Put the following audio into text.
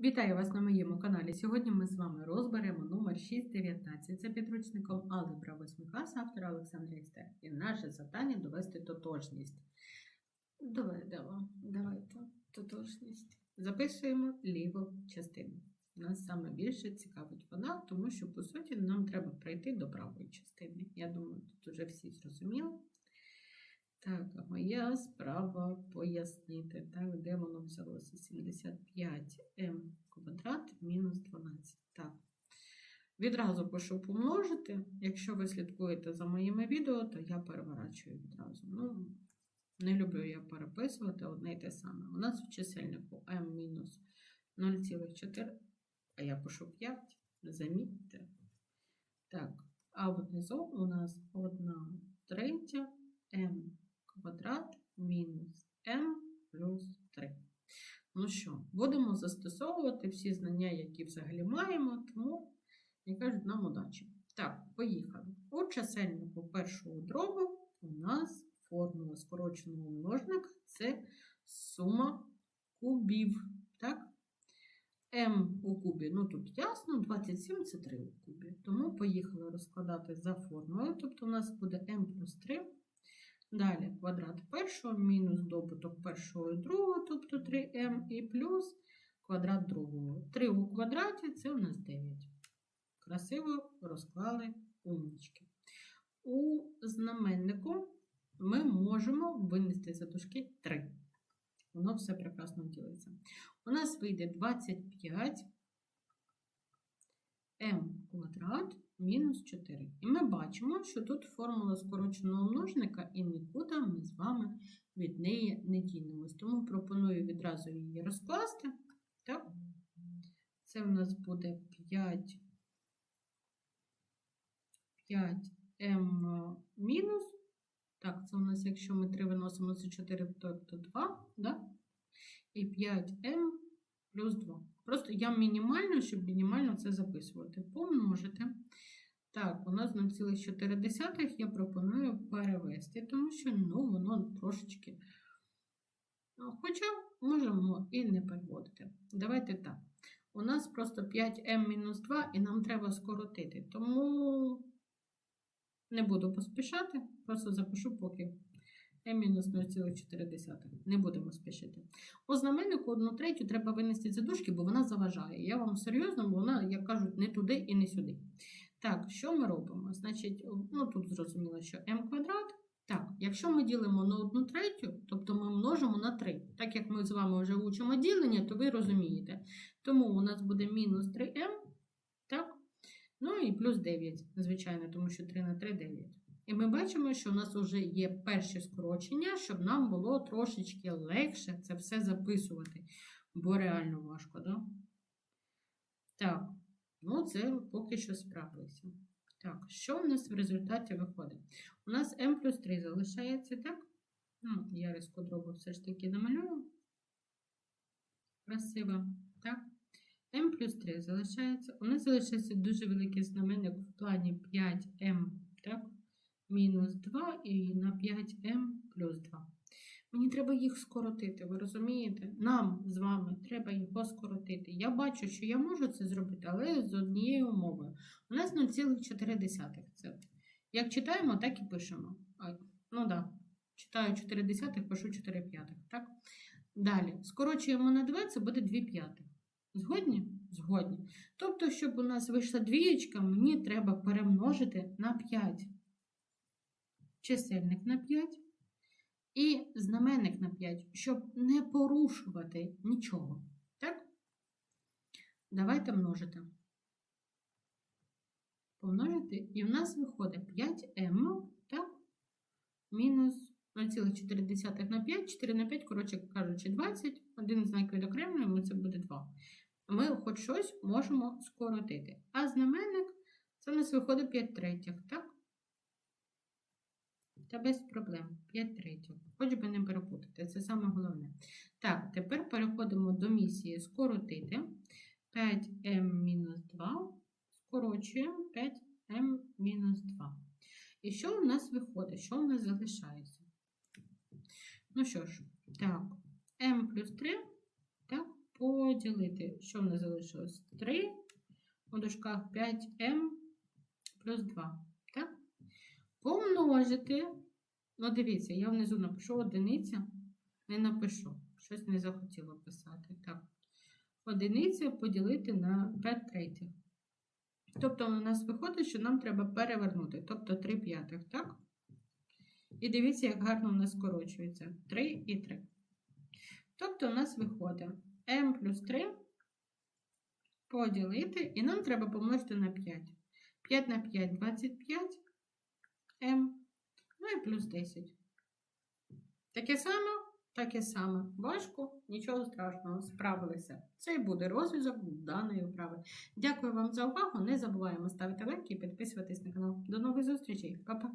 Вітаю вас на моєму каналі. Сьогодні ми з вами розберемо номер 619. Це підручником Алгебра 8 клас автора Олександра Істер. І наше завдання довести тотожність. Доведемо. Давайте тотожність. Записуємо ліву частину. Нас саме більше цікавить вона, тому що, по суті, нам треба прийти до правої частини. Я думаю, тут вже всі зрозуміли. Так, а моя справа пояснити, так, де воно взялося? 75m квадрат мінус 12. Так. Відразу пишу помножити. Якщо ви слідкуєте за моїми відео, то я переворачую відразу. Ну, не люблю я переписувати одне й те саме. У нас в чисельнику m мінус 0,4, а я пишу 5, замітьте. Так, а внизу у нас 1 третя m квадрат мінус m плюс 3. Ну що, будемо застосовувати всі знання, які взагалі маємо, тому, як кажуть, нам удачі. Так, поїхали. У чисельнику першого дробу у нас формула скороченого множника це сума кубів. Так? m у кубі, ну тут ясно, 27 це 3 у кубі. Тому поїхали розкладати за формулою. Тобто у нас буде m плюс 3. Далі квадрат першого мінус добуток першого і другого, тобто 3m, і плюс квадрат другого. 3 у квадраті це у нас 9. Красиво розклали умнички. У знаменнику ми можемо винести за дужки 3. Воно все прекрасно ділиться. У нас вийде 25 m квадрат мінус 4. І ми бачимо, що тут формула скороченого множника, і нікуди ми з вами від неї не дінемось. Тому пропоную відразу її розкласти. Так? Це в нас буде 5 5m мінус. Так, це у нас, якщо ми 3 виносимо це 4, тобто 2, да? і 5m плюс 2. Просто я мінімально, щоб мінімально це записувати. Помножити. Так, у нас 0,4 я пропоную перевести, тому що ну, воно трошечки. Хоча можемо і не переводити. Давайте так. У нас просто 5m-2 і нам треба скоротити. Тому не буду поспішати, просто запишу поки m-0,4. Не будемо спішити. У знаменнику 1 третю треба винести за дужки, бо вона заважає. Я вам серйозно, бо вона, як кажуть, не туди і не сюди. Так, що ми робимо? Значить, ну тут зрозуміло, що m квадрат. Так, якщо ми ділимо на 1 третю, тобто ми множимо на 3. Так як ми з вами вже учимо ділення, то ви розумієте. Тому у нас буде мінус 3m, так? Ну і плюс 9, звичайно, тому що 3 на 3 9. І ми бачимо, що у нас вже є перші скорочення, щоб нам було трошечки легше це все записувати, бо реально важко, да? Так, ну це поки що справилися. Так, що у нас в результаті виходить? У нас m плюс 3 залишається, так? Ну, я різку дробу все ж таки намалюю. Красиво, так? m плюс 3 залишається. У нас залишається дуже великий знаменник в плані 5m, так? Мінус 2 і на 5m плюс 2. Мені треба їх скоротити, ви розумієте? Нам з вами треба його скоротити. Я бачу, що я можу це зробити, але з однією умовою. У нас 0,4. Це Як читаємо, так і пишемо. А, ну да. читаю 4 десятих, пишу 4 п'ятих. Так? Далі, скорочуємо на 2, це буде 2 п'ятих. Згодні? Згодні. Тобто, щоб у нас вийшла двієчка, мені треба перемножити на 5. Чисельник на 5. І знаменник на 5, щоб не порушувати нічого. Так? Давайте множити. Помножити, і в нас виходить 5m, так? Мінус 0,4 на 5, 4 на 5, коротше кажучи, 20. Один знак відокремлюємо, це буде 2. Ми хоч щось можемо скоротити. А знаменник це у нас виходить 5 третіх, так? Та без проблем. 5 третіх. Хоч би не перепутати, це саме головне. Так, тепер переходимо до місії скоротити. 5m-2. Скорочуємо 5m-2. І що у нас виходить? Що у нас залишається? Ну що ж, так, m плюс 3, так, поділити. Що в нас залишилось? 3 у дужках 5m плюс 2. Помножити. Ну, дивіться, я внизу напишу одиниця, не напишу. Щось не захотіло писати. Так. Одиниця поділити на 5 третіх. Тобто, у нас виходить, що нам треба перевернути. Тобто 3 п'ятих, так? І дивіться, як гарно у нас скорочується. 3 і 3. Тобто, у нас виходить m плюс 3 поділити, і нам треба помножити на 5. 5 на 5 25 m, ну і плюс 10. Таке саме, таке саме. Важко, нічого страшного, справилися. Це і буде розв'язок даної вправи. Дякую вам за увагу. Не забуваємо ставити лайки і підписуватись на канал. До нових зустрічей. Па-па!